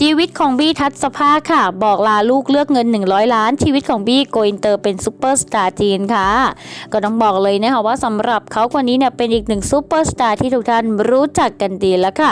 ชีวิตของบี้ทัศภาคค่ะ บอกลาลูกเลือกเงิน 100 ล้าน ชีวิตของบี้โกอินเตอร์เป็นซูเปอร์สตาร์จีนค่ะ ก็ต้องบอกเลยนะคะว่าสำหรับเขาคนนี้เนี่ยเป็นอีกหนึ่งซูเปอร์สตาร์ที่ทุกท่านรู้จักกันดีแล้วค่ะ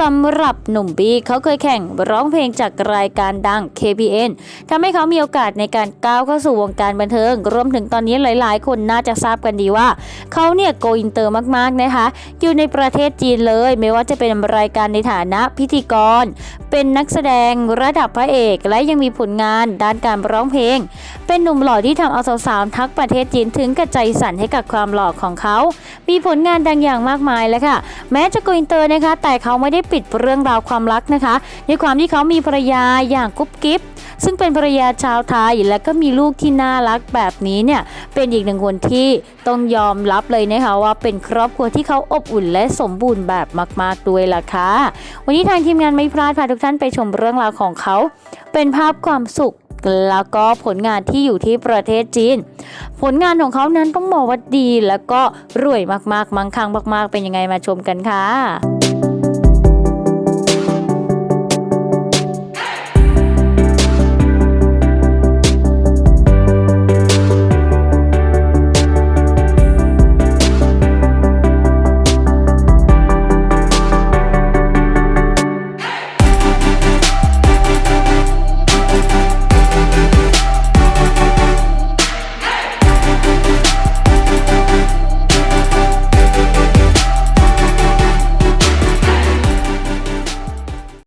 สำหรับหนุ่มบี้เขาเคยแข่งร้องเพลงจากรายการดัง KPN ทำให้เขามีโอกาสในการก้าวเข้าสู่วงการบันเทิง รวมถึงตอนนี้หลาย ๆ คนน่าจะทราบกันดีว่าเขาเนี่ยโกอินเตอร์มาก ๆ นะคะ อยู่ในประเทศจีนเลย ไม่ว่าจะเป็นรายการในฐานะพิธีกร เป็นนักแสดงระดับพระเอก และยังมีผลงานด้านการร้องเพลง เป็นหนุ่มหล่อที่ทำเอาสาวๆทั้งประเทศจีนถึงกระใจสั่นให้กับความหล่อของเขา มีผลงานดังอย่างมากมายเลยค่ะ แม้จะโกอินเตอร์นะคะ แต่เขาไม่ได้ปิดเรื่องราวความรักนะคะด้วยความที่เขามีภรรยาอย่างกุ๊บกิ๊บซึ่งเป็นภรรยาชาวไทยและก็มีลูกที่น่ารักแบบนี้เนี่ยเป็นอีกหนึ่งคนที่ต้องยอมรับเลยนะคะว่าเป็นครอบครัวที่เขาอบอุ่นและสมบูรณ์แบบมาก ๆ ด้วยล่ะค่ะวันนี้ทางทีมงานไม่พลาดพาทุกท่านไปชมเรื่องราวของเขา เป็นภาพความสุขแล้วก็ผลงานที่อยู่ที่ประเทศจีน ผลงานของเขานั้นต้องบอกว่าดี แล้วก็รวยมากๆ มั่งคั่งมาก ๆ เป็นยังไงมาชมกันค่ะ